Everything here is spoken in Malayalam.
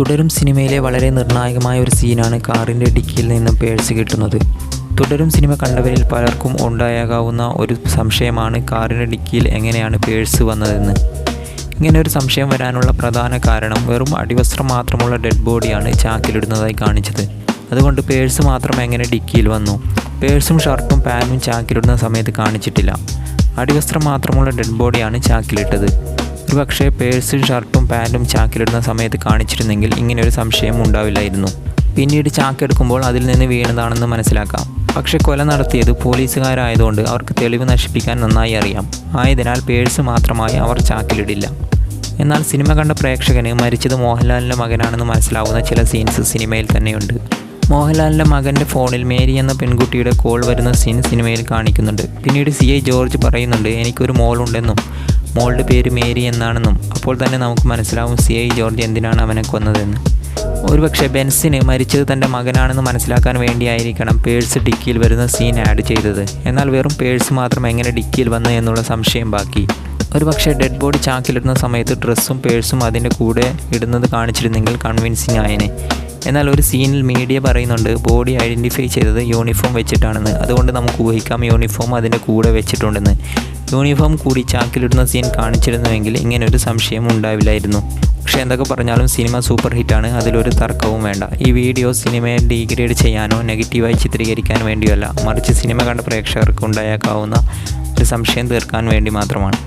തുടരും സിനിമയിലെ വളരെ നിർണായകമായ ഒരു സീനാണ് കാറിന്റെ ഡിക്കിയിൽ നിന്നും പേഴ്സ് കിട്ടുന്നത്. തുടരും സിനിമ കണ്ടവരിൽ പലർക്കും ഉണ്ടായേക്കാവുന്ന ഒരു സംശയമാണ് കാറിന്റെ ഡിക്കിയിൽ എങ്ങനെയാണ് പേഴ്സ് വന്നതെന്ന്. ഇങ്ങനെ ഒരു സംശയം വരാനുള്ള പ്രധാന കാരണം വെറും അടിവസ്ത്രം മാത്രമുള്ള ഡെഡ് ബോഡിയാണ് ചാക്കിലിടുന്നതായി കാണിച്ചത്. അതുകൊണ്ട് പേഴ്സ് മാത്രം എങ്ങനെ ഡിക്കിയിൽ വന്നു? പേഴ്സും ഷർട്ടും പാനും ചാക്കിലിടുന്ന സമയത്ത് കാണിച്ചിട്ടില്ല. അടിവസ്ത്രം മാത്രമുള്ള ഡെഡ് ബോഡിയാണ് ചാക്കിലിട്ടത്. ഒരു പക്ഷേ പേഴ്സും ഷർട്ടും പാന്റും ചാക്കിലിടുന്ന സമയത്ത് കാണിച്ചിരുന്നെങ്കിൽ ഇങ്ങനെ ഒരു സംശയം ഉണ്ടാവില്ലായിരുന്നു. പിന്നീട് ചാക്കെടുക്കുമ്പോൾ അതിൽ നിന്ന് വീണതാണെന്ന് മനസ്സിലാക്കാം. പക്ഷെ കൊല നടത്തിയത് പോലീസുകാരായതുകൊണ്ട് അവർക്ക് തെളിവ് നശിപ്പിക്കാൻ നന്നായി അറിയാം. ആയതിനാൽ പേഴ്സ് മാത്രമായി അവർ ചാക്കിലിടില്ല. എന്നാൽ സിനിമ കണ്ട പ്രേക്ഷകന് മരിച്ചത് മോഹൻലാലിന്റെ മകനാണെന്ന് മനസ്സിലാവുന്ന ചില സീൻസ് സിനിമയിൽ തന്നെയുണ്ട്. മോഹൻലാലിന്റെ മകന്റെ ഫോണിൽ മേരി എന്ന പെൺകുട്ടിയുടെ കോൾ വരുന്ന സീൻ സിനിമയിൽ കാണിക്കുന്നുണ്ട്. പിന്നീട് സി ജോർജ് പറയുന്നുണ്ട് എനിക്കൊരു മോളുണ്ടെന്നും. മോളുടെ പേര് മേരി എന്നാണെന്നും അപ്പോൾ തന്നെ നമുക്ക് മനസ്സിലാവും സി ഐ ജോർജ് എന്തിനാണ് അവനെ കൊന്നതെന്ന്. ഒരുപക്ഷെ ബെൻസിന് മരിച്ചത് തന്റെ മകനാണെന്ന് മനസ്സിലാക്കാൻ വേണ്ടിയായിരിക്കണം പേഴ്സ് ഡിക്കിയിൽ വരുന്ന സീൻ ആഡ് ചെയ്തത്. എന്നാൽ വെറും പേഴ്സ് മാത്രം എങ്ങനെ ഡിക്കിയിൽ വന്നു എന്നുള്ള സംശയം ബാക്കി. ഒരുപക്ഷെ ഡെഡ് ബോഡി ചാക്കിലിടുന്ന സമയത്ത് ഡ്രസ്സും പേഴ്സും അതിന്റെ കൂടെ ഇടുന്നത് കാണിച്ചിരുന്നെങ്കിൽ കൺവിൻസിങ് ആയനെ. എന്നാൽ ഒരു സീനിൽ മീഡിയ പറയുന്നുണ്ട് ബോഡി ഐഡന്റിഫൈ ചെയ്തത് യൂണിഫോം വെച്ചിട്ടാണെന്ന്. അതുകൊണ്ട് നമുക്ക് ഊഹിക്കാം യൂണിഫോം അതിന്റെ കൂടെ വെച്ചിട്ടുണ്ടെന്ന്. യൂണിഫോം കൂടി ചാക്കിലിടുന്ന സീൻ കാണിച്ചിരുന്നുവെങ്കിൽ ഇങ്ങനെ ഒരു സംശയം ഉണ്ടാവില്ലായിരുന്നു. പക്ഷേ എന്തൊക്കെ പറഞ്ഞാലും സിനിമ സൂപ്പർ ഹിറ്റാണ് അതിലൊരു തർക്കവും വേണ്ട. ഈ വീഡിയോ സിനിമയെ ഡീഗ്രേഡ് ചെയ്യാനോ നെഗറ്റീവായി ചിത്രീകരിക്കാൻ വേണ്ടിയല്ല മറിച്ച് സിനിമ കണ്ട പ്രേക്ഷകർക്ക് ഉണ്ടായേക്കാവുന്ന ഒരു സംശയം തീർക്കാൻ വേണ്ടി മാത്രമാണ്.